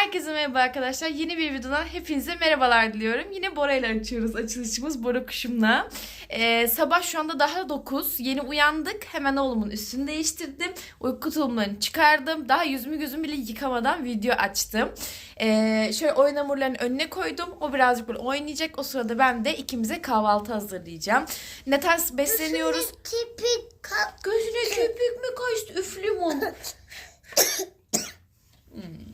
Herkese merhaba arkadaşlar. Yeni bir videodan hepinize merhabalar diliyorum. Yine Bora ile açıyoruz açılışımız Bora kuşumla. Ee, sabah şu anda daha 9. Yeni uyandık. Hemen oğlumun üstünü değiştirdim. Uyku tulumlarını çıkardım. Daha yüzümü gözümü bile yıkamadan video açtım. Ee, şöyle oyun hamurlarını önüne koydum. O birazcık böyle oynayacak. O sırada ben de ikimize kahvaltı hazırlayacağım. Ne tarz besleniyoruz? Tipik kap. Gözüne köpük mü kaçtı? Üf limon. Hmm.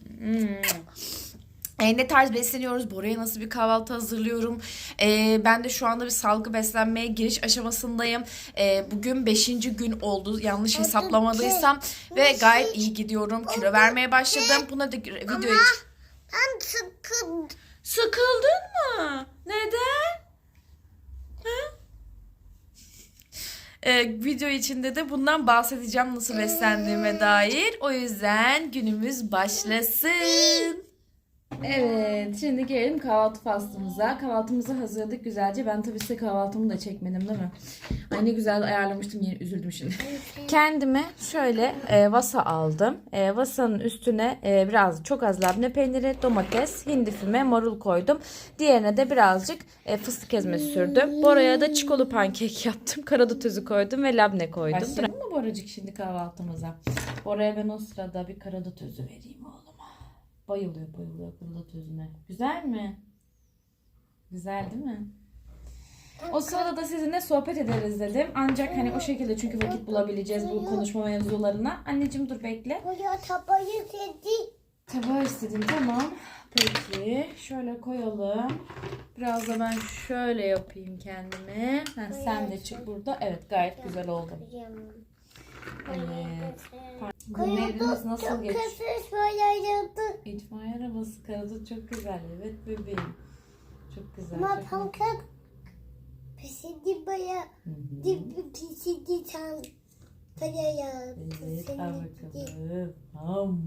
E, ne tarz besleniyoruz? Bora'ya nasıl bir kahvaltı hazırlıyorum? E, ben de şu anda bir salgı beslenmeye giriş aşamasındayım. E, bugün 5. gün oldu yanlış hesaplamadıysam. Ve gayet iyi gidiyorum. Kilo vermeye başladım. Buna da video için. Ben sıkıldım. Sıkıldın mı? Neden? Ha? Ee, video içinde de bundan bahsedeceğim nasıl beslendiğime dair. O yüzden günümüz başlasın. Evet, şimdi gelelim kahvaltı faslımıza. Kahvaltımızı hazırladık güzelce. Ben tabii size kahvaltımı da çekmedim değil mi? Ay ne güzel ayarlamıştım, yine üzüldüm şimdi. Kendime şöyle e, vasa aldım. E, vasanın üstüne e, biraz çok az labne peyniri, domates, hindi füme, marul koydum. Diğerine de birazcık e, fıstık ezmesi sürdüm. Bora'ya da çikolata pankek yaptım. Karadut özü koydum ve labne koydum. Başlayalım mı Boracık şimdi kahvaltımıza? Bora'ya ben o sırada bir karadut özü vereyim oğluma. Bayılıyor bayılıyor karadut özüne. Güzel mi? Güzel değil mi? O sırada da sizinle sohbet ederiz dedim. Ancak hani o şekilde çünkü vakit bulabileceğiz bu konuşma mevzularına. Anneciğim dur bekle. Buraya tabayı sedik. Tabağı istedim tamam. Peki şöyle koyalım. Biraz da ben şöyle yapayım kendime. Ha, sen de çık burada. Evet gayet güzel oldu. Evet. Günleriniz nasıl geçti? İtfaiye arabası karadı çok güzel. Evet bebeğim. Çok güzel. Ama çok pankek pişirdi baya. Pişirdi tam. Baya Evet al bakalım. Ham.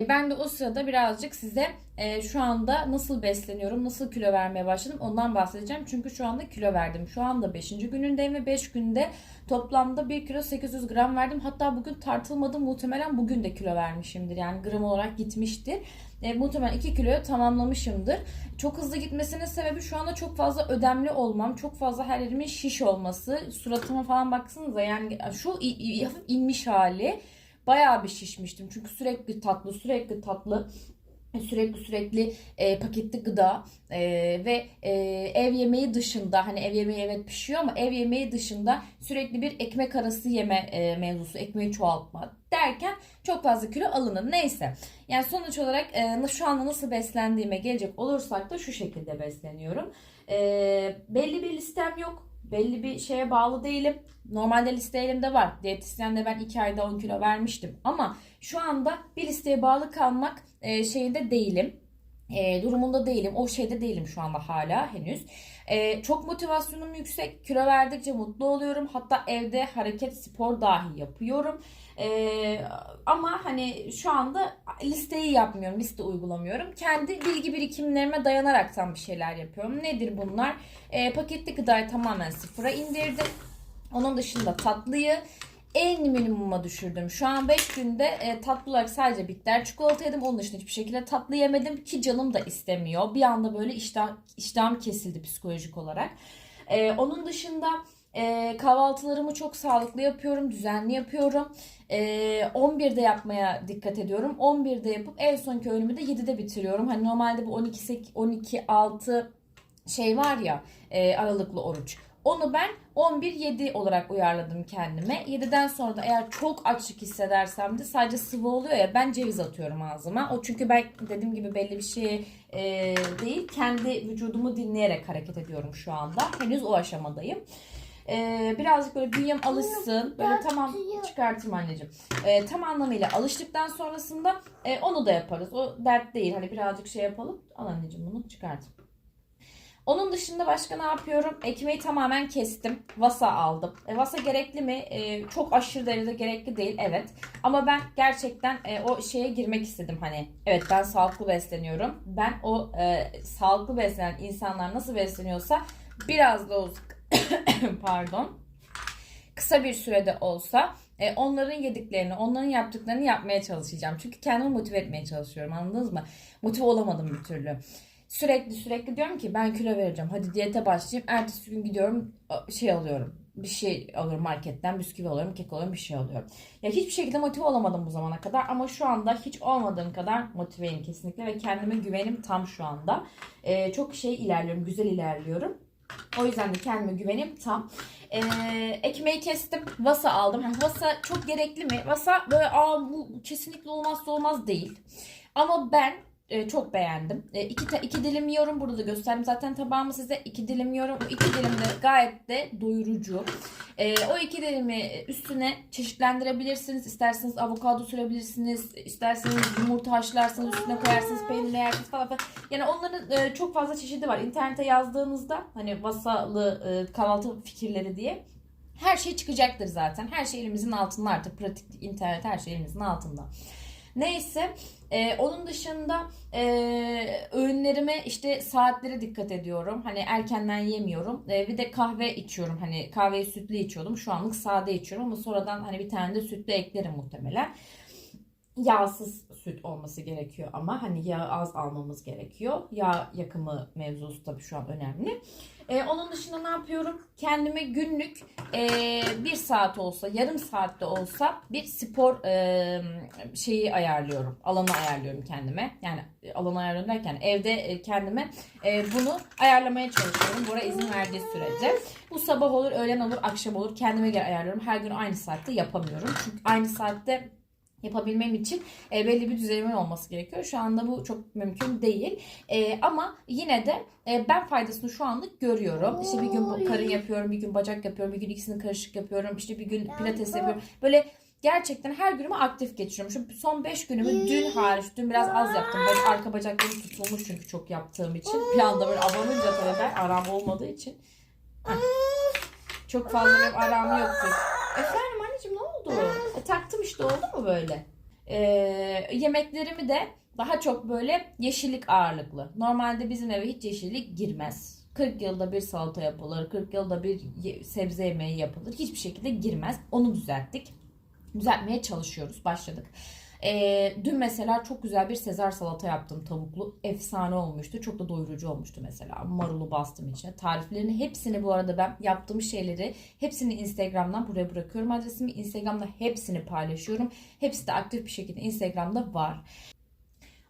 Ben de o sırada birazcık size e, şu anda nasıl besleniyorum, nasıl kilo vermeye başladım ondan bahsedeceğim. Çünkü şu anda kilo verdim. Şu anda 5. günündeyim ve 5 günde toplamda 1 kilo 800 gram verdim. Hatta bugün tartılmadım muhtemelen bugün de kilo vermişimdir. Yani gram olarak gitmiştir. E, muhtemelen 2 kiloyu tamamlamışımdır. Çok hızlı gitmesinin sebebi şu anda çok fazla ödemli olmam. Çok fazla her yerimin şiş olması. Suratıma falan baksanıza yani şu hafif inmiş hali. Bayağı bir şişmiştim. Çünkü sürekli tatlı, sürekli tatlı, sürekli sürekli e, paketli gıda e, ve e, ev yemeği dışında hani ev yemeği evet pişiyor ama ev yemeği dışında sürekli bir ekmek arası yeme e, mevzusu, ekmeği çoğaltma derken çok fazla kilo alınır. Neyse. Yani sonuç olarak e, şu anda nasıl beslendiğime gelecek olursak da şu şekilde besleniyorum. E, belli bir listem yok. Belli bir şeye bağlı değilim. Normalde liste elimde var. Diyetisyende ben 2 ayda 10 kilo vermiştim. Ama şu anda bir listeye bağlı kalmak e, şeyinde değilim. E, durumunda değilim. O şeyde değilim şu anda hala henüz. E, çok motivasyonum yüksek. Kilo verdikçe mutlu oluyorum. Hatta evde hareket, spor dahi yapıyorum. E, ama hani şu anda listeyi yapmıyorum. Liste uygulamıyorum. Kendi bilgi birikimlerime dayanaraktan bir şeyler yapıyorum. Nedir bunlar? E, paketli gıdayı tamamen sıfıra indirdim. Onun dışında tatlıyı en minimuma düşürdüm. Şu an 5 günde e, tatlı olarak sadece bitter çikolata yedim. Onun dışında hiçbir şekilde tatlı yemedim ki canım da istemiyor. Bir anda böyle iştah, iştahım kesildi psikolojik olarak. E, onun dışında e, kahvaltılarımı çok sağlıklı yapıyorum, düzenli yapıyorum. E, 11'de yapmaya dikkat ediyorum. 11'de yapıp en sonki öğünümü de 7'de bitiriyorum. Hani normalde bu 12 12 6 şey var ya e, aralıklı oruç. Onu ben 11-7 olarak uyarladım kendime. 7'den sonra da eğer çok açlık hissedersem de sadece sıvı oluyor ya ben ceviz atıyorum ağzıma. O çünkü ben dediğim gibi belli bir şey e, değil. Kendi vücudumu dinleyerek hareket ediyorum şu anda. Henüz o aşamadayım. E, birazcık böyle bünyem alışsın. Böyle tamam çıkartayım anneciğim. E, tam anlamıyla alıştıktan sonrasında e, onu da yaparız. O dert değil. Hani birazcık şey yapalım. Al anneciğim bunu çıkart. Onun dışında başka ne yapıyorum? Ekmeği tamamen kestim. Vasa aldım. E, vasa gerekli mi? E, çok aşırı derecede gerekli değil. Evet. Ama ben gerçekten e, o şeye girmek istedim. Hani evet ben sağlıklı besleniyorum. Ben o e, sağlıklı beslenen insanlar nasıl besleniyorsa biraz da olsa pardon kısa bir sürede olsa e, onların yediklerini, onların yaptıklarını yapmaya çalışacağım. Çünkü kendimi motive etmeye çalışıyorum anladınız mı? Motive olamadım bir türlü. Sürekli sürekli diyorum ki ben kilo vereceğim. Hadi diyete başlayayım. Ertesi gün gidiyorum şey alıyorum. Bir şey alıyorum marketten. Bisküvi alıyorum, kek alıyorum, bir şey alıyorum. Ya hiçbir şekilde motive olamadım bu zamana kadar. Ama şu anda hiç olmadığım kadar motiveyim kesinlikle. Ve kendime güvenim tam şu anda. Ee, çok şey ilerliyorum, güzel ilerliyorum. O yüzden de kendime güvenim tam. Ee, ekmeği kestim. Vasa aldım. Yani vasa çok gerekli mi? Vasa böyle aa bu kesinlikle olmazsa olmaz değil. Ama ben e, çok beğendim. E, iki, iki dilim yiyorum. Burada da gösterdim zaten tabağımı size. iki dilim yiyorum. O iki dilim de gayet de doyurucu. E, o iki dilimi üstüne çeşitlendirebilirsiniz. İsterseniz avokado sürebilirsiniz. İsterseniz yumurta haşlarsınız. Üstüne koyarsınız. Peynirle yersiniz falan falan. Yani onların e, çok fazla çeşidi var. İnternete yazdığınızda hani vasalı e, kahvaltı fikirleri diye her şey çıkacaktır zaten. Her şey elimizin altında artık. Pratik internet her şey elimizin altında. Neyse e, onun dışında e, öğünlerime işte saatlere dikkat ediyorum. Hani erkenden yemiyorum. E, bir de kahve içiyorum. Hani kahveyi sütlü içiyordum. Şu anlık sade içiyorum ama sonradan hani bir tane de sütlü eklerim muhtemelen. Yağsız süt olması gerekiyor ama hani yağ az almamız gerekiyor. Yağ yakımı mevzusu tabii şu an önemli. E, onun dışında ne yapıyorum? Kendime günlük e, bir saat olsa, yarım saatte olsa bir spor e, şeyi ayarlıyorum. Alanı ayarlıyorum kendime. Yani e, alanı ayarlıyorum derken evde e, kendime e, bunu ayarlamaya çalışıyorum. Bora izin verdiği sürece. Bu sabah olur, öğlen olur, akşam olur. Kendime göre ayarlıyorum. Her gün aynı saatte yapamıyorum. Çünkü aynı saatte yapabilmem için e, belli bir düzenimin olması gerekiyor. Şu anda bu çok mümkün değil. E, ama yine de e, ben faydasını şu anlık görüyorum. İşte bir gün bu- karın yapıyorum, bir gün bacak yapıyorum, bir gün ikisini karışık yapıyorum. İşte bir gün pilates yapıyorum. Böyle gerçekten her günümü aktif geçiriyorum. Şu son 5 günümü dün hariç, dün biraz az yaptım. Ben arka bacaklarım tutulmuş çünkü çok yaptığım için. Bir anda böyle abanınca tabii aram olmadığı için. Heh. Çok fazla benim aram yoktu. Efendim oldu? E, taktım işte oldu mu böyle? Ee, yemeklerimi de daha çok böyle yeşillik ağırlıklı. Normalde bizim eve hiç yeşillik girmez. 40 yılda bir salata yapılır, 40 yılda bir sebze yemeği yapılır. Hiçbir şekilde girmez. Onu düzelttik. Düzeltmeye çalışıyoruz. Başladık. Ee, dün mesela çok güzel bir sezar salata yaptım tavuklu. Efsane olmuştu. Çok da doyurucu olmuştu mesela. Marulu bastım içine. Tariflerini hepsini bu arada ben yaptığım şeyleri hepsini Instagram'dan buraya bırakıyorum adresimi. Instagram'da hepsini paylaşıyorum. Hepsi de aktif bir şekilde Instagram'da var.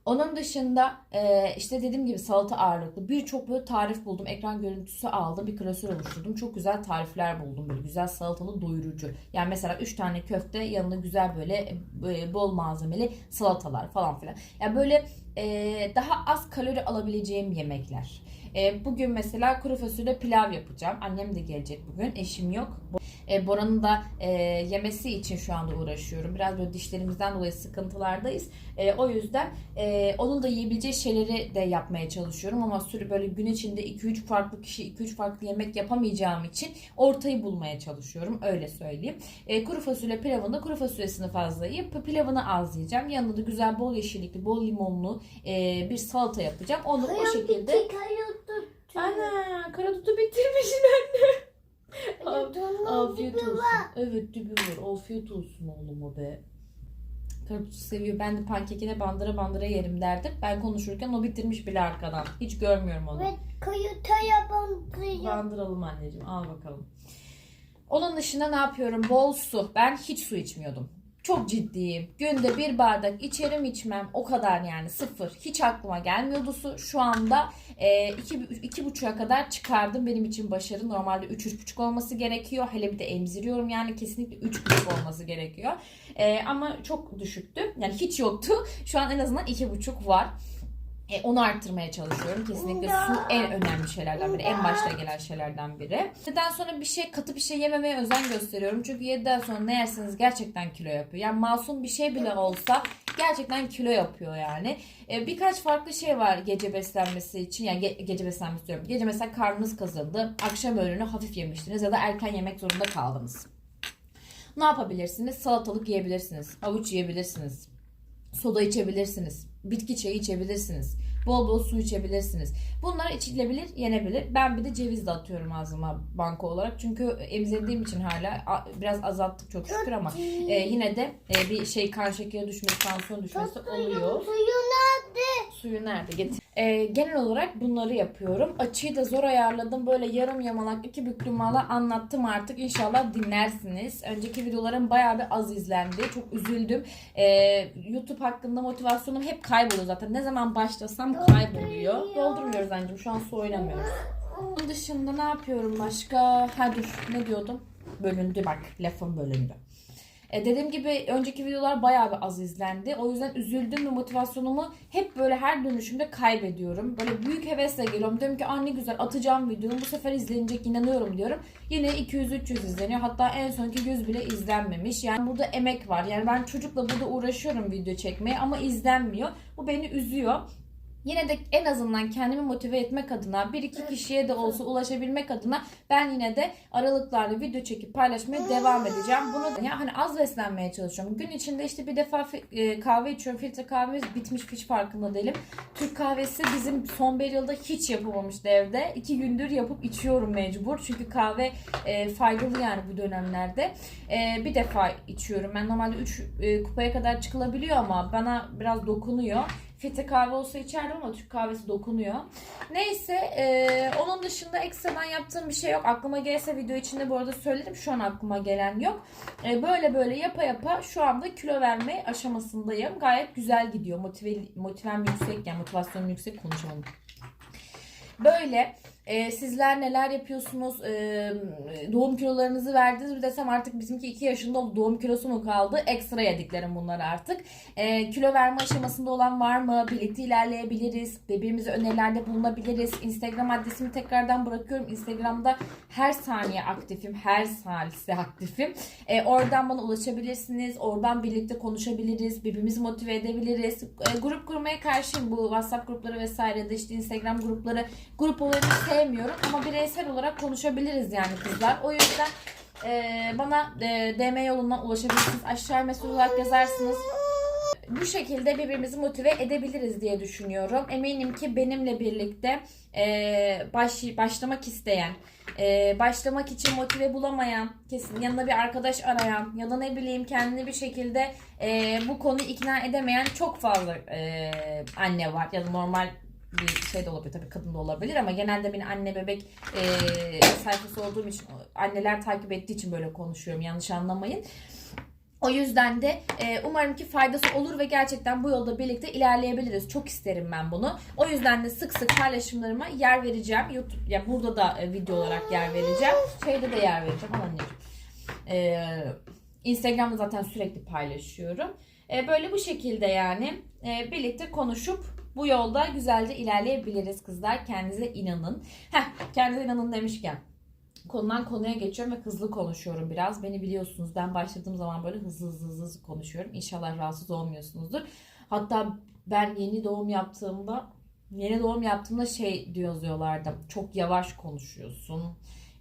Onun dışında e, işte dediğim gibi salata ağırlıklı birçok böyle tarif buldum. Ekran görüntüsü aldım. Bir klasör oluşturdum. Çok güzel tarifler buldum. Böyle güzel salatalı doyurucu. Yani mesela 3 tane köfte yanında güzel böyle e, bol malzemeli salatalar falan filan. Yani böyle e, daha az kalori alabileceğim yemekler. Bugün mesela kuru fasulye pilav yapacağım. Annem de gelecek bugün. Eşim yok. E, Bora'nın da e, yemesi için şu anda uğraşıyorum. Biraz böyle dişlerimizden dolayı sıkıntılardayız. E, o yüzden e, onun da yiyebileceği şeyleri de yapmaya çalışıyorum. Ama sürü böyle gün içinde 2-3 farklı kişi 2-3 farklı yemek yapamayacağım için ortayı bulmaya çalışıyorum. Öyle söyleyeyim. E, kuru fasulye pilavında kuru fasulyesini fazla yiyip pilavını az yiyeceğim. Yanında da güzel bol yeşillikli, bol limonlu e, bir salata yapacağım. Onu o şekilde... Ana karadutu bitirmişsin anne. Afiyet olsun. Evet dübü var. Afiyet olsun oğluma be. Karadutu seviyor. Ben de pankekine bandıra bandıra yerim derdim. Ben konuşurken o bitirmiş bile arkadan. Hiç görmüyorum onu. Ve kayıtaya bandırıyor. Bandıralım anneciğim. Al bakalım. Onun dışında ne yapıyorum? Bol su. Ben hiç su içmiyordum. Çok ciddiyim. Günde bir bardak içerim içmem. O kadar yani sıfır. Hiç aklıma gelmiyordu su. Şu anda e, iki, iki buçuğa kadar çıkardım. Benim için başarı. Normalde üç, üç buçuk olması gerekiyor. Hele bir de emziriyorum. Yani kesinlikle üç buçuk olması gerekiyor. E, ama çok düşüktü. Yani hiç yoktu. Şu an en azından iki buçuk var. E, onu arttırmaya çalışıyorum. Kesinlikle su en önemli şeylerden biri. En başta gelen şeylerden biri. Yediden sonra bir şey katı bir şey yememeye özen gösteriyorum. Çünkü yediden sonra ne yerseniz gerçekten kilo yapıyor. Yani masum bir şey bile olsa gerçekten kilo yapıyor yani. E, birkaç farklı şey var gece beslenmesi için. Yani ge- gece beslenmesi diyorum. Gece mesela karnınız kazındı. Akşam öğünü hafif yemiştiniz ya da erken yemek zorunda kaldınız. Ne yapabilirsiniz? Salatalık yiyebilirsiniz. Havuç yiyebilirsiniz. Soda içebilirsiniz. Bitki çayı içebilirsiniz. Bol bol su içebilirsiniz. Bunlar içilebilir, yenebilir. Ben bir de ceviz de atıyorum ağzıma banko olarak. Çünkü emzirdiğim için hala biraz azalttık çok şükür ama e, yine de e, bir şey kan şekeri düşmesi, tansiyon düşmesi oluyor. Suyu nerede? Getir. Ee, genel olarak bunları yapıyorum. Açıyı da zor ayarladım. Böyle yarım yamalak iki büklüm mala anlattım artık. İnşallah dinlersiniz. Önceki videolarım bayağı bir az izlendi. Çok üzüldüm. Ee, YouTube hakkında motivasyonum hep kayboluyor zaten. Ne zaman başlasam kayboluyor. Doldurmuyoruz anneciğim. Şu an su oynamıyoruz. Onun dışında ne yapıyorum başka? Ha dur ne diyordum? Bölündü bak lafım bölündü. E, dediğim gibi önceki videolar bayağı bir az izlendi. O yüzden üzüldüm ve motivasyonumu hep böyle her dönüşümde kaybediyorum. Böyle büyük hevesle geliyorum. Diyorum ki anne güzel atacağım videomu bu sefer izlenecek inanıyorum diyorum. Yine 200-300 izleniyor. Hatta en sonki 100 bile izlenmemiş. Yani burada emek var. Yani ben çocukla burada uğraşıyorum video çekmeye ama izlenmiyor. Bu beni üzüyor. Yine de en azından kendimi motive etmek adına bir iki kişiye de olsa ulaşabilmek adına ben yine de aralıklarla video çekip paylaşmaya devam edeceğim. Bunu ya hani az beslenmeye çalışıyorum. Gün içinde işte bir defa e, kahve içiyorum. Filtre kahve bitmiş hiç farkında değilim. Türk kahvesi bizim son bir yılda hiç yapılmamıştı evde. İki gündür yapıp içiyorum mecbur. Çünkü kahve e, faydalı yani bu dönemlerde. E, bir defa içiyorum. Ben normalde 3 kupaya kadar çıkılabiliyor ama bana biraz dokunuyor. Filtre kahve olsa içerdim ama Türk kahvesi dokunuyor. Neyse e, onun dışında ekstradan yaptığım bir şey yok. Aklıma gelirse video içinde bu arada söylerim. Şu an aklıma gelen yok. E, böyle böyle yapa yapa şu anda kilo verme aşamasındayım. Gayet güzel gidiyor. Motive, motivem yüksek yani motivasyonum yüksek konuşamadım. Böyle e, sizler neler yapıyorsunuz? E, doğum kilolarınızı verdiniz mi desem artık bizimki 2 yaşında oldu. Doğum kilosu mu kaldı? Ekstra yediklerim bunlar artık. E, kilo verme aşamasında olan var mı? Birlikte ilerleyebiliriz. Birbirimize önerilerde bulunabiliriz. Instagram adresimi tekrardan bırakıyorum. Instagram'da her saniye aktifim. Her salise aktifim. E, oradan bana ulaşabilirsiniz. Oradan birlikte konuşabiliriz. Birbirimizi motive edebiliriz. E, grup kurmaya karşıyım. Bu WhatsApp grupları vesaire de işte Instagram grupları grup olayını sevmiyorum ama bireysel olarak konuşabiliriz yani kızlar. O yüzden e, bana e, DM yolundan ulaşabilirsiniz. Aşağıya mesaj olarak yazarsınız. Bu şekilde birbirimizi motive edebiliriz diye düşünüyorum. Eminim ki benimle birlikte e, baş, başlamak isteyen, e, başlamak için motive bulamayan, kesin yanına bir arkadaş arayan ya da ne bileyim kendini bir şekilde e, bu konuyu ikna edemeyen çok fazla e, anne var ya da normal bir şey de olabilir tabii kadın da olabilir ama genelde benim anne bebek e, sayfası olduğum için anneler takip ettiği için böyle konuşuyorum yanlış anlamayın. O yüzden de e, umarım ki faydası olur ve gerçekten bu yolda birlikte ilerleyebiliriz. Çok isterim ben bunu. O yüzden de sık sık paylaşımlarıma yer vereceğim. YouTube ya burada da e, video olarak yer vereceğim. Şeyde de yer vereceğim anneciğim. E, Instagram'da zaten sürekli paylaşıyorum. E, böyle bu şekilde yani e, birlikte konuşup bu yolda güzelce ilerleyebiliriz kızlar. Kendinize inanın. Heh, kendinize inanın demişken konudan konuya geçiyorum ve hızlı konuşuyorum biraz. Beni biliyorsunuz ben başladığım zaman böyle hızlı hızlı hızlı, konuşuyorum. İnşallah rahatsız olmuyorsunuzdur. Hatta ben yeni doğum yaptığımda yeni doğum yaptığımda şey diyorlardı. Çok yavaş konuşuyorsun.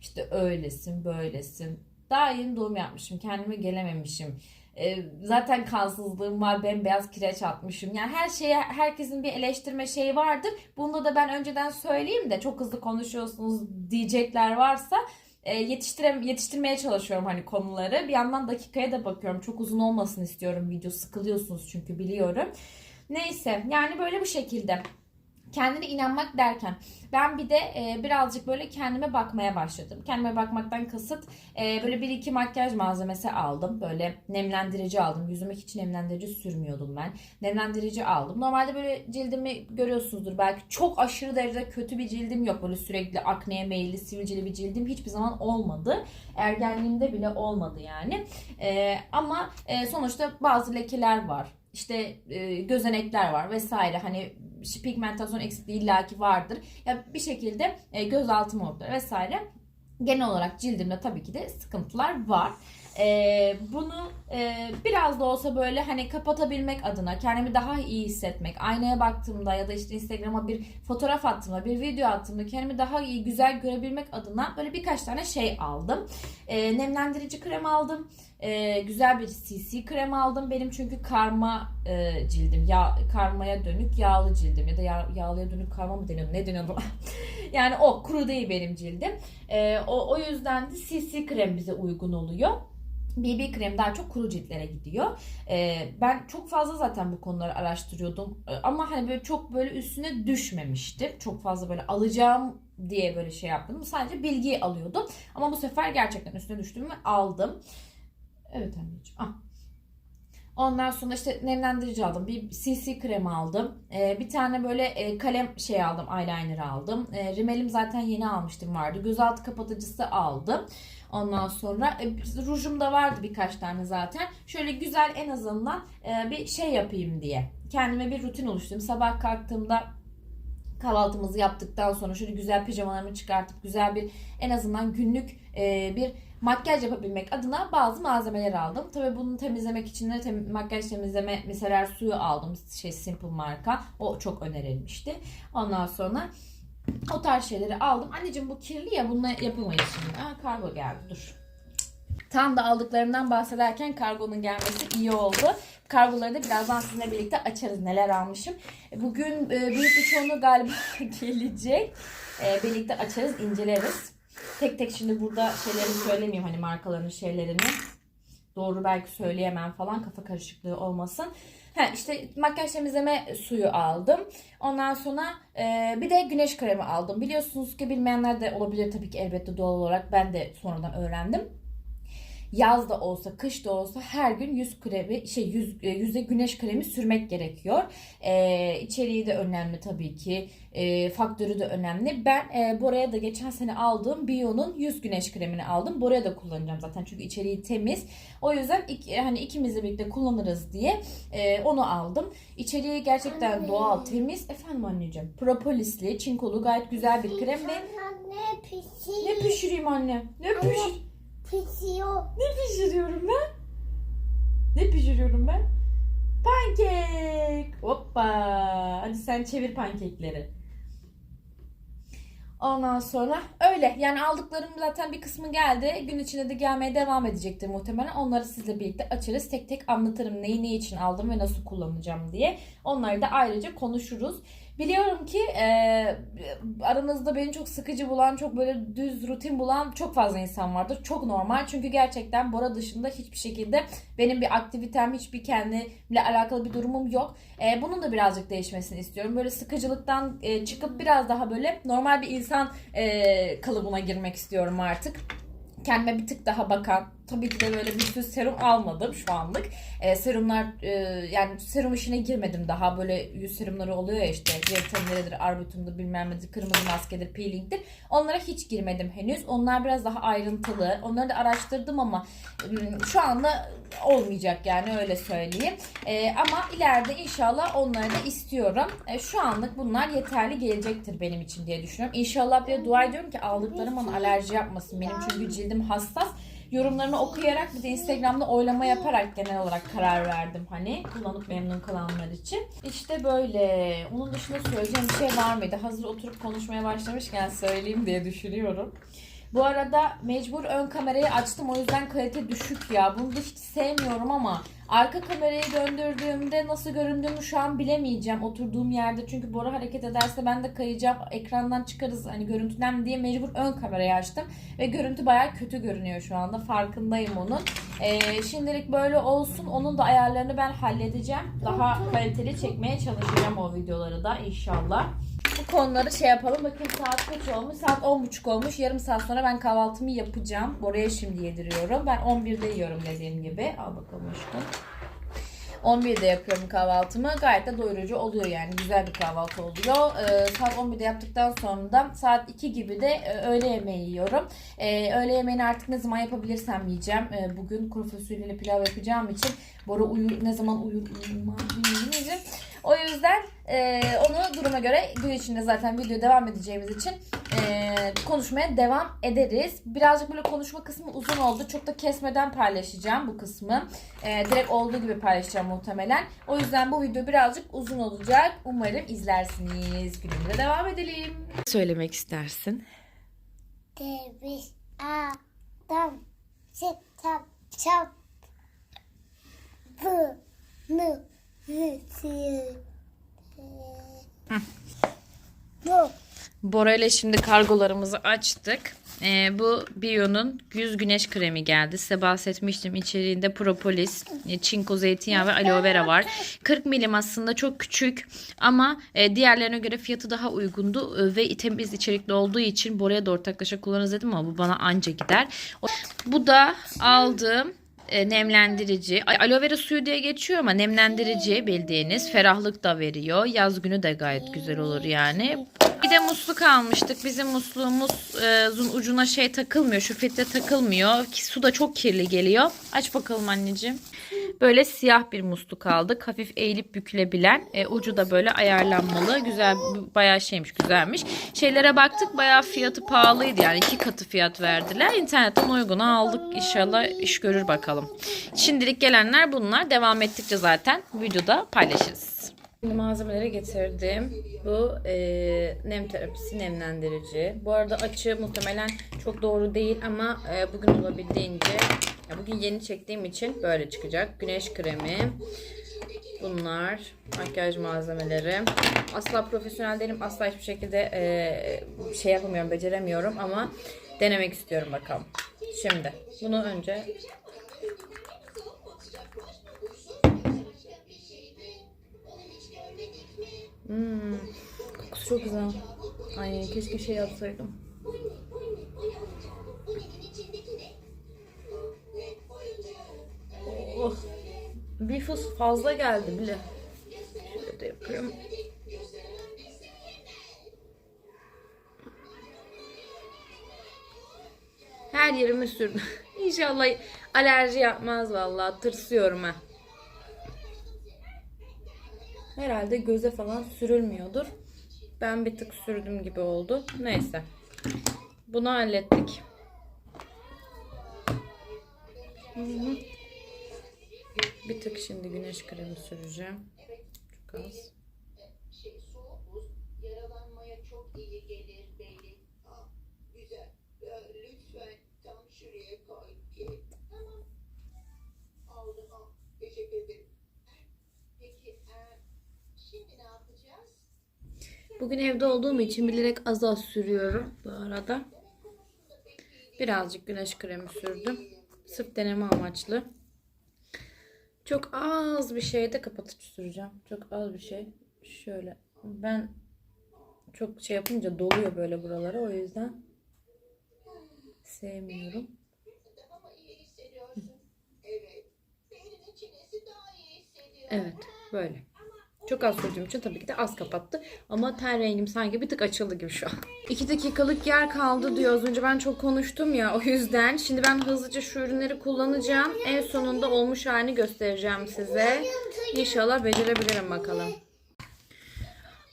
İşte öylesin, böylesin. Daha yeni doğum yapmışım. Kendime gelememişim. Ee, zaten kansızlığım var. Bembeyaz kireç atmışım. Yani her şeye herkesin bir eleştirme şeyi vardır. Bunda da ben önceden söyleyeyim de çok hızlı konuşuyorsunuz diyecekler varsa e, yetiştire, yetiştirmeye çalışıyorum hani konuları. Bir yandan dakikaya da bakıyorum. Çok uzun olmasın istiyorum video. Sıkılıyorsunuz çünkü biliyorum. Neyse yani böyle bu şekilde. Kendine inanmak derken ben bir de e, birazcık böyle kendime bakmaya başladım. Kendime bakmaktan kasıt e, böyle bir iki makyaj malzemesi aldım. Böyle nemlendirici aldım. Yüzüme hiç nemlendirici sürmüyordum ben. Nemlendirici aldım. Normalde böyle cildimi görüyorsunuzdur belki. Çok aşırı derecede kötü bir cildim yok. Böyle sürekli akneye meyilli, sivilceli bir cildim hiçbir zaman olmadı. Ergenliğimde bile olmadı yani. E, ama e, sonuçta bazı lekeler var. İşte e, gözenekler var vesaire. Hani pigmentasyon eksikliği illaki vardır. Ya bir şekilde e, gözaltı morlukları vesaire. Genel olarak cildimde tabii ki de sıkıntılar var. E, bunu e, biraz da olsa böyle hani kapatabilmek adına kendimi daha iyi hissetmek, aynaya baktığımda ya da işte Instagram'a bir fotoğraf attığımda, bir video attığımda kendimi daha iyi, güzel görebilmek adına böyle birkaç tane şey aldım. E, nemlendirici krem aldım. E, güzel bir CC krem aldım. Benim çünkü karma e, cildim. Ya, karmaya dönük yağlı cildim. Ya da yağ, yağlıya dönük karma mı deniyordu? Ne deniyordu? yani o kuru değil benim cildim. E, o, o yüzden de CC krem bize uygun oluyor. BB krem daha çok kuru ciltlere gidiyor. Ee, ben çok fazla zaten bu konuları araştırıyordum. Ee, ama hani böyle çok böyle üstüne düşmemiştim. Çok fazla böyle alacağım diye böyle şey yaptım. Sadece bilgiyi alıyordum. Ama bu sefer gerçekten üstüne düştüm ve aldım. Evet anneciğim. Ah. Ondan sonra işte nemlendirici aldım. Bir CC krem aldım. Ee, bir tane böyle e, kalem şey aldım. Eyeliner aldım. E, rimelim zaten yeni almıştım vardı. Gözaltı kapatıcısı aldım. Ondan sonra e, rujum da vardı birkaç tane zaten. Şöyle güzel en azından e, bir şey yapayım diye. Kendime bir rutin oluşturdum. Sabah kalktığımda kahvaltımızı yaptıktan sonra şöyle güzel pijamalarımı çıkartıp güzel bir en azından günlük e, bir makyaj yapabilmek adına bazı malzemeler aldım. Tabii bunu temizlemek için de tem- makyaj temizleme miseler suyu aldım. Şey Simple marka. O çok önerilmişti. Ondan sonra o tarz şeyleri aldım. Anneciğim bu kirli ya bununla yapamayız şimdi. Aa, kargo geldi dur. Tam da aldıklarımdan bahsederken kargonun gelmesi iyi oldu. Kargoları da birazdan sizinle birlikte açarız neler almışım. Bugün e, büyük bir çoğunluğu galiba gelecek. E, birlikte açarız, inceleriz. Tek tek şimdi burada şeylerini söylemeyeyim hani markaların şeylerini. Doğru belki söyleyemem falan kafa karışıklığı olmasın. Ha işte makyaj temizleme suyu aldım. Ondan sonra e, bir de güneş kremi aldım. Biliyorsunuz ki bilmeyenler de olabilir tabii ki elbette doğal olarak. Ben de sonradan öğrendim. Yaz da olsa, kış da olsa her gün yüz kremi, şey yüz, e, yüze güneş kremi sürmek gerekiyor. E, içeriği de önemli tabii ki. E, faktörü de önemli. Ben e, Bora'ya da geçen sene aldığım Bio'nun yüz güneş kremini aldım. Bora'ya da kullanacağım zaten çünkü içeriği temiz. O yüzden iki, hani ikimiz de birlikte kullanırız diye e, onu aldım. İçeriği gerçekten Anne. doğal, temiz. Efendim anneciğim. Propolisli, çinkolu gayet güzel bir krem ve ne pişireyim anne? Ne pişir? Pişiyor. Ne pişiriyorum ben? Ne pişiriyorum ben? Pankek. Hoppa. Hadi sen çevir pankekleri. Ondan sonra öyle. Yani aldıklarım zaten bir kısmı geldi. Gün içinde de gelmeye devam edecektir muhtemelen. Onları sizle birlikte açarız. Tek tek anlatırım neyi ne için aldım ve nasıl kullanacağım diye. Onları da ayrıca konuşuruz. Biliyorum ki e, aranızda beni çok sıkıcı bulan, çok böyle düz rutin bulan çok fazla insan vardır. Çok normal çünkü gerçekten Bora dışında hiçbir şekilde benim bir aktivitem, hiçbir kendimle alakalı bir durumum yok. E, bunun da birazcık değişmesini istiyorum. Böyle sıkıcılıktan e, çıkıp biraz daha böyle normal bir insan e, kalıbına girmek istiyorum artık. Kendime bir tık daha bakan, tabii ki de böyle bir sürü serum almadım şu anlık. E, serumlar e, yani serum işine girmedim daha böyle yüz serumları oluyor ya işte diyetonleridir, arbutumdur bilmem nedir, kırmızı maskedir, peelingdir. Onlara hiç girmedim henüz. Onlar biraz daha ayrıntılı. Onları da araştırdım ama ım, şu anda olmayacak yani öyle söyleyeyim. E, ama ileride inşallah onları da istiyorum. E, şu anlık bunlar yeterli gelecektir benim için diye düşünüyorum. İnşallah bir dua ediyorum ki aldıklarım bana alerji yapmasın. Benim çünkü cildim hassas yorumlarını okuyarak bir de Instagram'da oylama yaparak genel olarak karar verdim hani kullanıp memnun kalanlar için. İşte böyle. Onun dışında söyleyeceğim bir şey var mıydı? Hazır oturup konuşmaya başlamışken söyleyeyim diye düşünüyorum. Bu arada mecbur ön kamerayı açtım o yüzden kalite düşük ya. Bunu hiç sevmiyorum ama arka kamerayı döndürdüğümde nasıl göründüğünü şu an bilemeyeceğim oturduğum yerde. Çünkü Bora hareket ederse ben de kayacağım. Ekrandan çıkarız hani görüntüden diye mecbur ön kamerayı açtım. Ve görüntü baya kötü görünüyor şu anda. Farkındayım onun. Ee, şimdilik böyle olsun. Onun da ayarlarını ben halledeceğim. Daha kaliteli çekmeye çalışacağım o videoları da inşallah. Bu konuları şey yapalım. Bakın saat kaç olmuş? Saat 10.30 olmuş. Yarım saat sonra ben kahvaltımı yapacağım. Bora'ya şimdi yediriyorum. Ben 11'de yiyorum dediğim gibi. Al bakalım aşkım. 11'de yapıyorum kahvaltımı. Gayet de doyurucu oluyor yani. Güzel bir kahvaltı oluyor. Ee, saat 11'de yaptıktan sonra da saat 2 gibi de e, öğle yemeği yiyorum. Ee, öğle yemeğini artık ne zaman yapabilirsem yiyeceğim. Ee, bugün kuru fasulyeyle pilav yapacağım için Bora uyu ne zaman uyur uyumaz bilmiyorum. O yüzden e, onu duruma göre gün içinde zaten video devam edeceğimiz için e, konuşmaya devam ederiz. Birazcık böyle konuşma kısmı uzun oldu. Çok da kesmeden paylaşacağım bu kısmı. E, direkt olduğu gibi paylaşacağım muhtemelen. O yüzden bu video birazcık uzun olacak. Umarım izlersiniz. Günümüze devam edelim. Söylemek istersin. Deviz adam. Çap Hı. Nı. Bora ile şimdi kargolarımızı açtık. Ee, bu Bio'nun yüz güneş kremi geldi. Size bahsetmiştim. İçeriğinde propolis, e, çinko zeytinyağı ve aloe vera var. 40 milim aslında çok küçük ama e, diğerlerine göre fiyatı daha uygundu e, ve temiz içerikli olduğu için Bora'ya da ortaklaşa kullanırız dedim ama bu bana anca gider. O- Bu da aldığım e, nemlendirici. Aloe vera suyu diye geçiyor ama nemlendirici bildiğiniz ferahlık da veriyor. Yaz günü de gayet güzel olur yani. Bir de musluk almıştık. Bizim musluğumuzun ucuna şey takılmıyor. Şu filtre takılmıyor. Su da çok kirli geliyor. Aç bakalım anneciğim. Böyle siyah bir musluk aldık. Hafif eğilip bükülebilen. E, ucu da böyle ayarlanmalı. Güzel bayağı şeymiş güzelmiş. Şeylere baktık bayağı fiyatı pahalıydı. Yani iki katı fiyat verdiler. İnternetten uyguna aldık. İnşallah iş görür bakalım. Şimdilik gelenler bunlar. Devam ettikçe zaten videoda paylaşırız. Şimdi malzemeleri getirdim. Bu e, nem terapisi nemlendirici. Bu arada açı muhtemelen çok doğru değil ama e, bugün olabildiğince bugün yeni çektiğim için böyle çıkacak. Güneş kremi. Bunlar makyaj malzemeleri. Asla profesyonel değilim. Asla hiçbir şekilde e, şey yapamıyorum, beceremiyorum ama denemek istiyorum bakalım. Şimdi bunu önce Hmm, kokusu çok güzel. Ay keşke şey yapsaydım. Bir fıs fazla geldi bile. Şöyle de yapıyorum. Her yerimi sürdüm. İnşallah alerji yapmaz vallahi tırsıyorum ha. Herhalde göze falan sürülmüyordur. Ben bir tık sürdüm gibi oldu. Neyse. Bunu hallettik. Hı hı. Bir tık şimdi güneş kremi süreceğim. Çok az. Bugün evde olduğum için bilerek az az sürüyorum bu arada. Birazcık güneş kremi sürdüm. Sırf deneme amaçlı. Çok az bir şeyde kapatıcı süreceğim. Çok az bir şey. Şöyle. Ben çok şey yapınca doluyor böyle buralara. O yüzden sevmiyorum. Evet. Böyle. Çok az sürdüğüm için tabii ki de az kapattı. Ama ten rengim sanki bir tık açıldı gibi şu an. 2 dakikalık yer kaldı diyor. Az önce ben çok konuştum ya o yüzden. Şimdi ben hızlıca şu ürünleri kullanacağım. En sonunda olmuş halini göstereceğim size. İnşallah becerebilirim bakalım.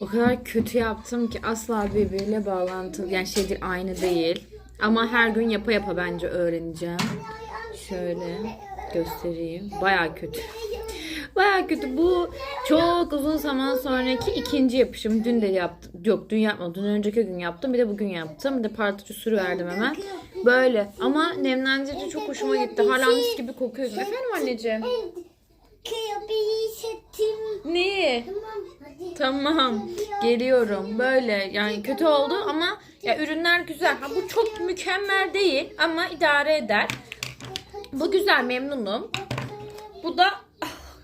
O kadar kötü yaptım ki asla birbiriyle bağlantılı. Yani şey değil aynı değil. Ama her gün yapa yapa bence öğreneceğim. Şöyle göstereyim. Baya kötü. Baya kötü. Bu çok uzun zaman sonraki ikinci yapışım. Dün de yaptım. Yok dün yapmadım. Dün önceki gün yaptım. Bir de bugün yaptım. Bir de parlatıcı sürü verdim hemen. Böyle. Ama nemlendirici çok hoşuma gitti. Hala mis gibi kokuyor. Efendim anneciğim? Neyi? Tamam. Geliyorum. Böyle yani kötü oldu ama ya ürünler güzel. Ha bu çok mükemmel değil ama idare eder. Bu güzel memnunum. Bu da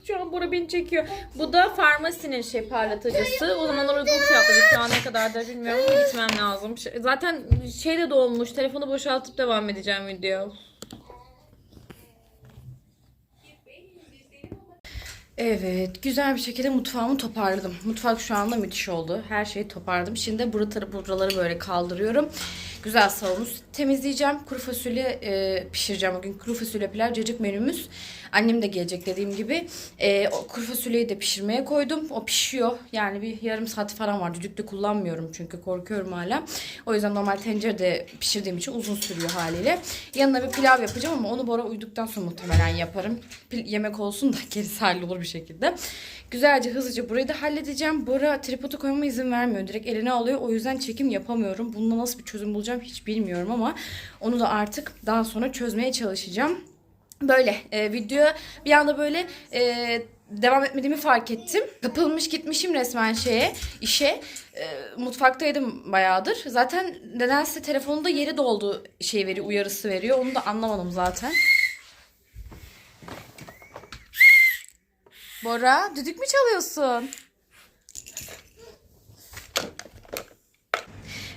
şu an Bora beni çekiyor. Bu da farmasinin şey parlatıcısı. O zamanlar uygun fiyatlıydı. Şu an ne kadar da bilmiyorum gitmem lazım. Zaten şey de dolmuş. Telefonu boşaltıp devam edeceğim video. Evet, güzel bir şekilde mutfağımı toparladım. Mutfak şu anda müthiş oldu. Her şeyi toparladım. Şimdi buraları buraları böyle kaldırıyorum. Güzel salonu temizleyeceğim. Kuru fasulye e, pişireceğim bugün. Kuru fasulye pilav cacık menümüz. Annem de gelecek dediğim gibi. E, o kuru fasulyeyi de pişirmeye koydum. O pişiyor. Yani bir yarım saat falan var. Düdükte kullanmıyorum çünkü korkuyorum hala. O yüzden normal tencerede pişirdiğim için uzun sürüyor haliyle. Yanına bir pilav yapacağım ama onu Bora uyuduktan sonra muhtemelen yaparım. Pil- yemek olsun da gerisi hallolur bir şekilde. Güzelce hızlıca burayı da halledeceğim. Bora tripodu koymama izin vermiyor. Direkt eline alıyor. O yüzden çekim yapamıyorum. Bununla nasıl bir çözüm bulacağım hiç bilmiyorum ama onu da artık daha sonra çözmeye çalışacağım. Böyle e, video bir anda böyle e, devam etmediğimi fark ettim. Kapılmış gitmişim resmen şeye, işe. E, mutfaktaydım bayağıdır. Zaten nedense telefonumda yeri doldu şey veriyor, uyarısı veriyor. Onu da anlamadım zaten. Bora, düdük mü çalıyorsun?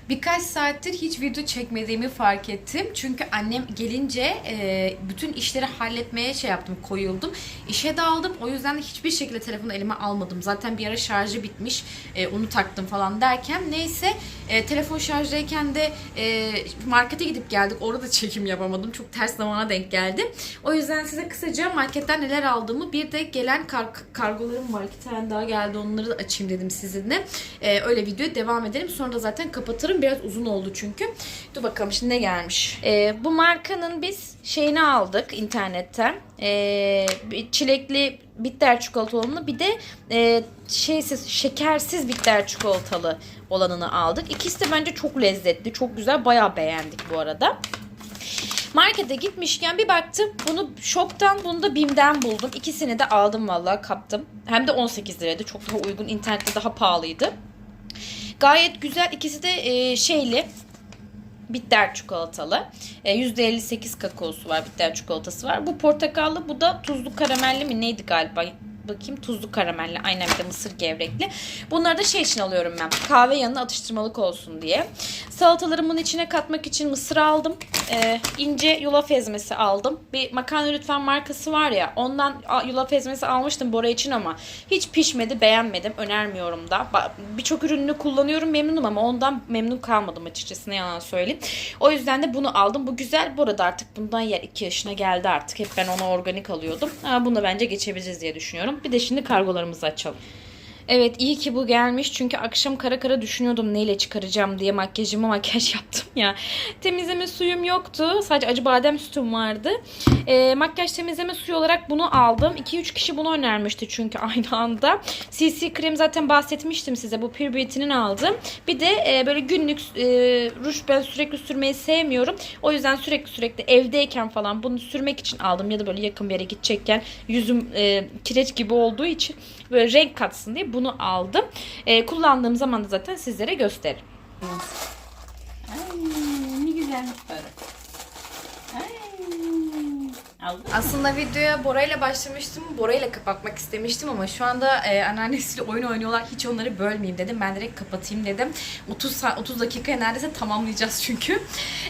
Birkaç saattir hiç video çekmediğimi fark ettim. Çünkü annem gelince e, bütün işleri halletmeye şey yaptım, koyuldum. İşe daldım. O yüzden de hiçbir şekilde telefonu elime almadım. Zaten bir ara şarjı bitmiş. E, onu taktım falan derken. Neyse e, telefon şarjdayken de e, markete gidip geldik. Orada da çekim yapamadım. Çok ters zamana denk geldi. O yüzden size kısaca marketten neler aldığımı bir de gelen kar- kargolarım var. İki tane daha geldi. Onları da açayım dedim sizinle. E, öyle videoya devam edelim. Sonra da zaten kapatırım. Biraz uzun oldu çünkü. Dur bakalım şimdi ne gelmiş. E, bu markanın biz şeyini aldık internetten. E, bir çilekli bitter çikolatalı bir de e, şeysiz şekersiz bitter çikolatalı olanını aldık. İkisi de bence çok lezzetli, çok güzel. Bayağı beğendik bu arada. Markete gitmişken bir baktım bunu şoktan bunu da BİM'den buldum. İkisini de aldım vallahi kaptım. Hem de 18 liraydı. Çok daha uygun. internette daha pahalıydı. Gayet güzel. İkisi de e, şeyli bitter çikolatalı. E, %58 kakaosu var, bitter çikolatası var. Bu portakallı, bu da tuzlu karamelli mi neydi galiba? Bakayım tuzlu karamelli. Aynen bir de mısır gevrekli. Bunları da şey için alıyorum ben. Kahve yanına atıştırmalık olsun diye. Salatalarımın içine katmak için mısır aldım. Ee, ince yulaf ezmesi aldım. Bir makarna lütfen markası var ya. Ondan yulaf ezmesi almıştım Bora için ama hiç pişmedi. Beğenmedim. Önermiyorum da. Birçok ürününü kullanıyorum memnunum ama ondan memnun kalmadım açıkçası ne yalan söyleyeyim. O yüzden de bunu aldım. Bu güzel. Bu arada artık bundan yer 2 yaşına geldi artık. Hep ben ona organik alıyordum. Ama bunu bence geçebiliriz diye düşünüyorum. Bir de şimdi kargolarımızı açalım. Evet iyi ki bu gelmiş çünkü akşam kara kara düşünüyordum neyle çıkaracağım diye makyajımı makyaj yaptım ya. Temizleme suyum yoktu. Sadece acı badem sütüm vardı. Ee, makyaj temizleme suyu olarak bunu aldım. 2-3 kişi bunu önermişti çünkü aynı anda. CC krem zaten bahsetmiştim size. Bu Pure Beauty'nin aldım. Bir de e, böyle günlük e, ruj ben sürekli sürmeyi sevmiyorum. O yüzden sürekli sürekli evdeyken falan bunu sürmek için aldım. Ya da böyle yakın bir yere gidecekken yüzüm e, kireç gibi olduğu için böyle renk katsın diye bunu aldım. E, kullandığım zaman da zaten sizlere gösteririm. Ay ne güzelmiş böyle. Aslında videoya Bora ile başlamıştım. Bora ile kapatmak istemiştim ama şu anda e, anneannesiyle oyun oynuyorlar. Hiç onları bölmeyeyim dedim. Ben direkt kapatayım dedim. 30 saat, 30 dakikaya neredeyse tamamlayacağız çünkü.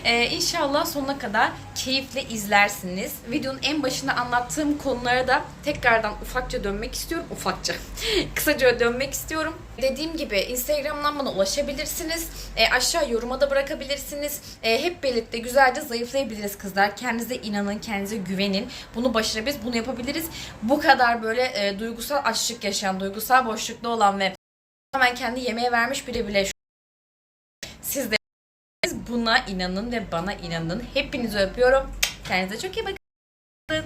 E, inşallah sonuna kadar keyifle izlersiniz. Videonun en başında anlattığım konulara da tekrardan ufakça dönmek istiyorum. Ufakça. Kısaca dönmek istiyorum. Dediğim gibi Instagram'dan bana ulaşabilirsiniz. E, aşağı yoruma da bırakabilirsiniz. E, hep birlikte güzelce zayıflayabiliriz kızlar. Kendinize inanın, kendinize güvenin. Bunu başarabiliriz, bunu yapabiliriz. Bu kadar böyle e, duygusal açlık yaşayan, duygusal boşlukta olan ve tamamen kendi yemeğe vermiş biri bile siz de buna inanın ve bana inanın. Hepinizi öpüyorum. Kendinize çok iyi bakın.